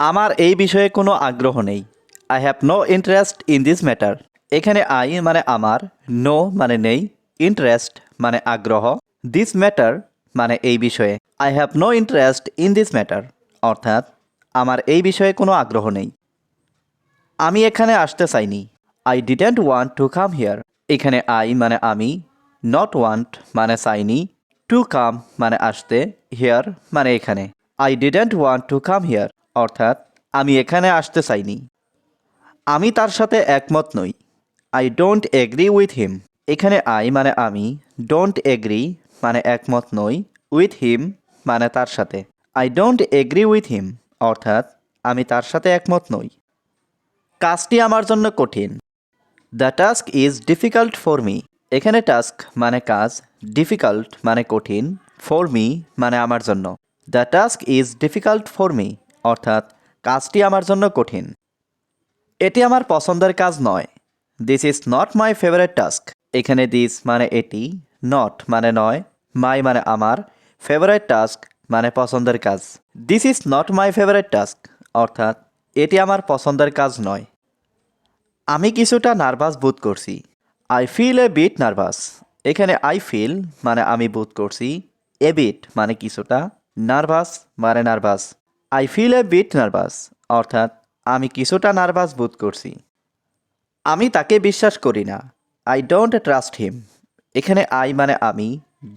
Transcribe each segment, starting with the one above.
আমার এই বিষয়ে কোনো আগ্রহ নেই। I have no interest in this matter এখানে আই মানে আমার নো মানে নেই ইন্টারেস্ট মানে আগ্রহ। দিস ম্যাটার মানে এই বিষয়ে। I have no interest in this matter অর্থাৎ, আমার এই বিষয়ে কোনো আগ্রহ নেই। আমি এখানে আসতে চাইনি। I didn't want to come here এখানে আই মানে আমি নট ওয়ান্ট মানে চাইনি। টু কাম মানে আসতে হিয়ার মানে এখানে। I didn't want to come here অর্থাৎ আমি এখানে আসতে চাইনি। আমি তার সাথে একমত নই। I don't agree with him এখানে আই মানে আমি ডোন্ট এগ্রি মানে একমত নই। উইথ হিম মানে তার সাথে। I don't agree with him অর্থাৎ আমি তার সাথে একমত নই। কাজটি আমার জন্য কঠিন। The task is difficult for me এখানে টাস্ক মানে কাজ ডিফিকাল্ট মানে কঠিন। ফর মি মানে আমার জন্য। The task is difficult for me অর্থাৎ কাজটি আমার জন্য কঠিন। এটি আমার পছন্দের কাজ নয়। This is not my favourite task এখানে দিস মানে এটি নট মানে নয় মাই মানে আমার ফেভারেট টাস্ক মানে পছন্দের কাজ। This is not my favourite task অর্থাৎ এটি আমার পছন্দের কাজ নয়। আমি কিছুটা নার্ভাস বোধ করছি। I feel a bit nervous এখানে আই ফিল মানে আমি বোধ করছি এ বিট মানে কিছুটা নার্ভাস মানে nervous I feel a bit nervous অর্থাৎ আমি কিছুটা নার্ভাস বোধ করছি। আমি তাকে বিশ্বাস করি না। আই ডোন্ট ট্রাস্ট হিম এখানে আই মানে আমি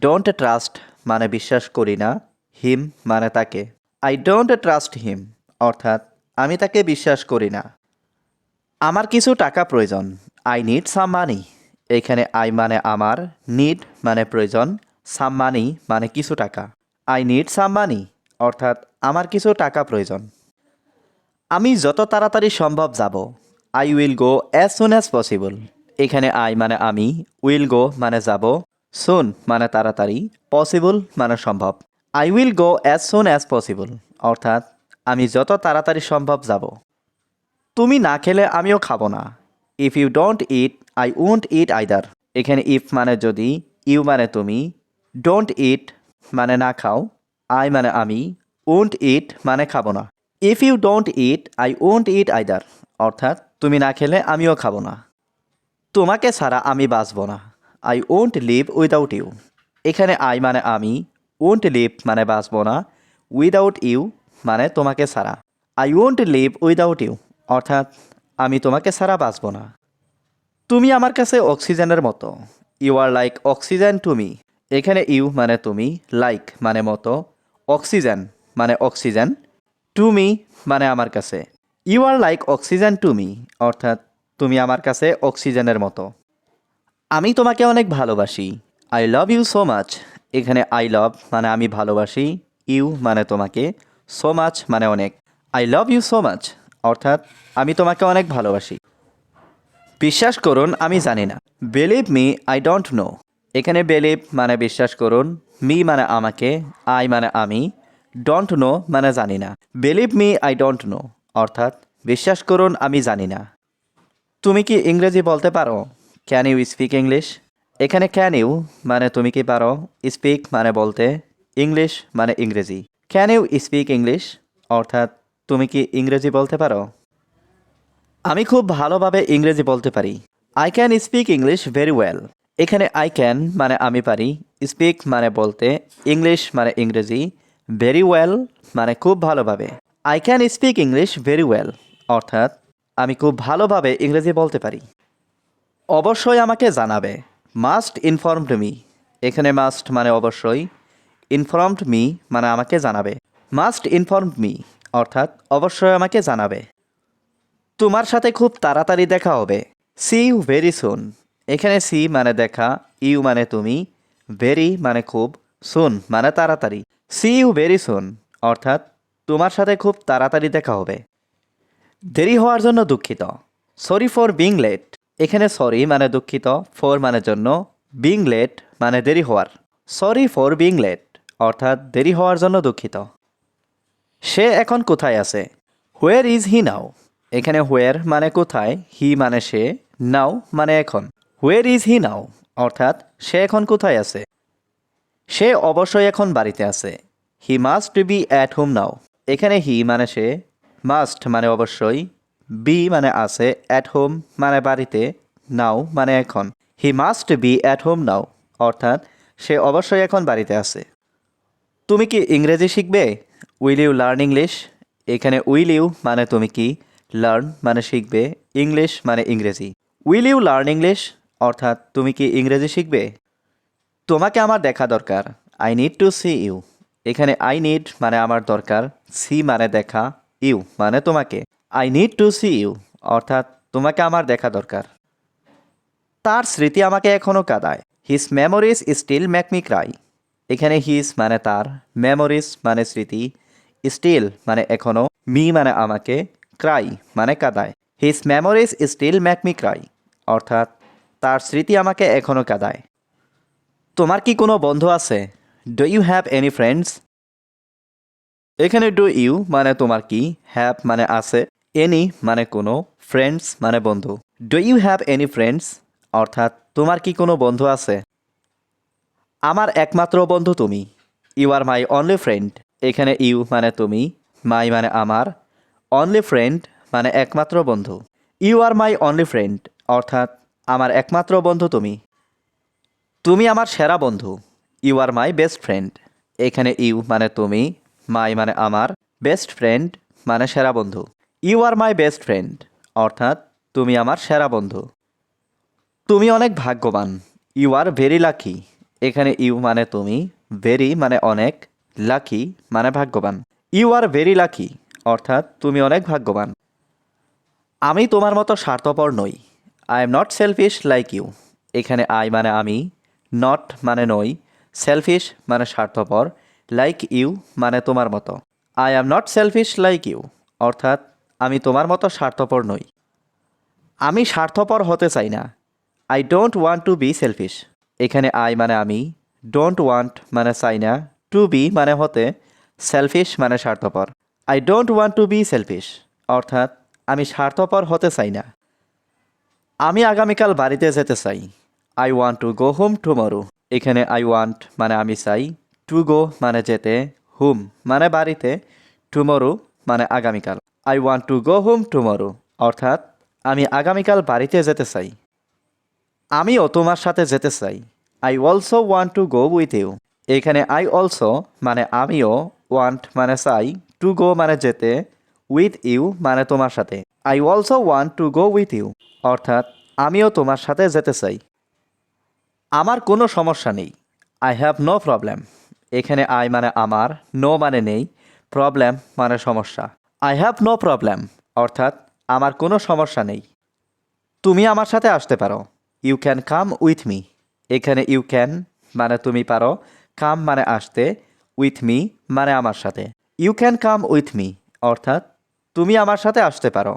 ডোন্ট ট্রাস্ট মানে বিশ্বাস করি না হিম মানে তাকে। আই ডোন্ট ট্রাস্ট হিম অর্থাৎ আমি তাকে বিশ্বাস করি না। আমার কিছু টাকা প্রয়োজন। আই নিড সাম মানি এখানে আই মানে আমার নিড মানে প্রয়োজন। সাম মানি মানে কিছু টাকা। আই নিড সাম মানি অর্থাৎ আমার কিছু টাকা প্রয়োজন। আমি যত তাড়াতাড়ি সম্ভব যাব I will go as soon as possible এখানে আই মানে আমি উইল গো মানে যাব সুন মানে তাড়াতাড়ি পসিবল মানে সম্ভব। I will go as soon as possible অর্থাৎ আমি যত তাড়াতাড়ি সম্ভব যাব। তুমি না খেলে আমিও খাব না। If you don't eat I won't eat either এখানে ইফ মানে যদি ইউ মানে তুমি ডোন্ট ইট মানে না খাও। আই মানে আমি ওন্ট ইট মানে খাব না। If you don't eat I won't eat either অর্থাৎ তুমি না খেলে আমিও খাব না। তোমাকে ছাড়া আমি বাঁচব না। I won't live without you এখানে আই মানে আমি ওন্ট লিভ মানে বাঁচব না। উইদাউট ইউ মানে তোমাকে ছাড়া। I won't live without you অর্থাৎ আমি তোমাকে ছাড়া বাঁচব না। তুমি আমার কাছে অক্সিজেনের মতো। You are like oxygen to me এখানে ইউ মানে তুমি লাইক মানে মতো। অক্সিজেন মানে অক্সিজেন টু মি মানে আমার কাছে। You are like oxygen to me অর্থাৎ তুমি আমার কাছে অক্সিজেনের মতো। আমি তোমাকে অনেক ভালোবাসি। I love you so much এখানে আই লাভ মানে আমি ভালোবাসি। ইউ মানে তোমাকে। সো মাচ মানে অনেক। I love you so much অর্থাৎ আমি তোমাকে অনেক ভালোবাসি। বিশ্বাস করুন, আমি জানি না। Believe me I don't know এখানে বেলিভ মানে বিশ্বাস করুন মি মানে আমাকে আই মানে আমি ডোন্ট নো মানে জানি না। Believe me I don't know অর্থাৎ বিশ্বাস করুন, আমি জানি না। তুমি কি ইংরেজি বলতে পারো? ক্যান ইউ স্পিক ইংলিশ এখানে ক্যান ইউ মানে তুমি কি পারো? স্পিক মানে বলতে ইংলিশ মানে ইংরেজি। ক্যান ইউ স্পিক ইংলিশ অর্থাৎ তুমি কি ইংরেজি বলতে পারো? আমি খুব ভালোভাবে ইংরেজি বলতে পারি। I can speak English very well এখানে আই ক্যান মানে আমি পারি স্পিক মানে বলতে ইংলিশ মানে ইংরেজি ভেরি ওয়েল মানে খুব ভালোভাবে। I can speak English very well অর্থাৎ আমি খুব ভালোভাবে ইংরেজি বলতে পারি। অবশ্যই আমাকে জানাবে মাস্ট ইনফর্মড মি এখানে মাস্ট মানে অবশ্যই ইনফর্মড মি মানে আমাকে জানাবে। মাস্ট ইনফর্মড মি অর্থাৎ অবশ্যই আমাকে জানাবে। তোমার সাথে খুব তাড়াতাড়ি দেখা হবে। সি ইউ ভেরি সুন এখানে সি মানে দেখা, ইউ মানে তুমি, ভেরি মানে খুব, সুন মানে তাড়াতাড়ি। সি ইউ ভেরি সুন, অর্থাৎ তোমার সাথে খুব তাড়াতাড়ি দেখা হবে। দেরি হওয়ার জন্য দুঃখিত। Sorry for being late. এখানে সরি মানে দুঃখিত, ফর মানে জন্য বিং লেট মানে দেরি হওয়ার। সরি ফর বিং লেট, অর্থাৎ দেরি হওয়ার জন্য দুঃখিত। সে এখন কোথায় আছে? Where is he now? এখানে হোয়ার মানে কোথায়, হি মানে সে, নাও মানে এখন। হোয়ার ইজ হি নাও অর্থাৎ, সে এখন কোথায় আছে? সে অবশ্যই এখন বাড়িতে আছে। He must be at home now এখানে হি মানে সে মাস্ট মানে অবশ্যই বি মানে আছে অ্যাট হোম মানে বাড়িতে নাও মানে এখন। He must be at home now অর্থাৎ, সে অবশ্যই এখন বাড়িতে আছে। তুমি কি ইংরেজি শিখবে? উইল ইউ লার্ন ইংলিশ এখানে উইল ইউ মানে তুমি কি? লার্ন মানে শিখবে। ইংলিশ মানে ইংরেজি। উইল ইউ লার্ন ইংলিশ অর্থাৎ তুমি কি ইংরেজি শিখবে? তোমাকে আমার দেখা দরকার। I need to see you এখানে আই নিড মানে আমার দরকার। সি মানে দেখা। ইউ মানে তোমাকে। I need to see you অর্থাৎ তোমাকে আমার দেখা দরকার। তার স্মৃতি আমাকে এখনও কাঁদায়। His memories still make me cry এখানে হিস মানে তার। মেমোরিজ মানে স্মৃতি। স্টিল মানে এখনও মি মানে আমাকে। ক্রাই মানে কাঁদায়। His memories still make me cry অর্থাৎ তার স্মৃতি আমাকে এখনও কাঁদায়। তোমার কি কোনো বন্ধু আছে? Do you have any friends এখানে ডু ইউ মানে তোমার কি হ্যাভ মানে আছে এনি মানে কোনো ফ্রেন্ডস মানে বন্ধু। Do you have any friends অর্থাৎ তোমার কি কোনো বন্ধু আছে? আমার একমাত্র বন্ধু তুমি। You are my only friend এখানে ইউ মানে তুমি মাই মানে আমার। অনলি ফ্রেন্ড মানে একমাত্র বন্ধু। You are my only friend অর্থাৎ আমার একমাত্র বন্ধু তুমি। তুমি আমার সেরা বন্ধু। You are my best friend এখানে ইউ মানে তুমি মাই মানে আমার। বেস্ট ফ্রেন্ড মানে সেরা বন্ধু। You are my best friend অর্থাৎ তুমি আমার সেরা বন্ধু। তুমি অনেক ভাগ্যবান। ইউ আর ভেরি লাকি এখানে ইউ মানে তুমি ভেরি মানে অনেক লাকি মানে ভাগ্যবান। ইউ আর ভেরি লাকি অর্থাৎ তুমি অনেক ভাগ্যবান। আমি তোমার মতো স্বার্থপর নই। I am not selfish like you এখানে আই মানে আমি নট মানে নই সেলফিশ মানে স্বার্থপর লাইক ইউ মানে তোমার মতো। I am not selfish like you অর্থাৎ আমি তোমার মতো স্বার্থপর নই। আমি স্বার্থপর হতে চাই না। I don't want to be selfish এখানে আই মানে আমি ডোন্ট ওয়ান্ট মানে চাই না টু বি মানে হতে সেলফিশ মানে স্বার্থপর। I don't want to be selfish অর্থাৎ আমি স্বার্থপর হতে চাই না। আমি আগামীকাল বাড়িতে যেতে চাই। I want to go home tomorrow এখানে আই ওয়ান্ট মানে আমি চাই। টু গো মানে যেতে। হুম মানে বাড়িতে। টুমরো মানে আগামীকাল। I want to go home tomorrow অর্থাৎ আমি আগামীকাল বাড়িতে যেতে চাই। আমিও তোমার সাথে যেতে চাই। I also want to go with you এখানে আই অলসো মানে আমিও ওয়ান্ট মানে চাই। টু গো মানে যেতে। উইথ ইউ মানে তোমার সাথে। I also want to go with you অর্থাৎ, আমিও তোমার সাথে যেতে চাই। আমার কোনো সমস্যা নেই। আই হ্যাভ নো প্রবলেম এখানে আই মানে আমার নো মানে নেই। প্রবলেম মানে সমস্যা। আই হ্যাভ নো প্রবলেম অর্থাৎ, আমার কোনো সমস্যা নেই। তুমি আমার সাথে আসতে পারো। You can come with me এখানে ইউ ক্যান মানে তুমি পারো। কাম মানে আসতে। উইথ মি মানে আমার সাথে। You can come with me অর্থাৎ তুমি আমার সাথে আসতে পারো।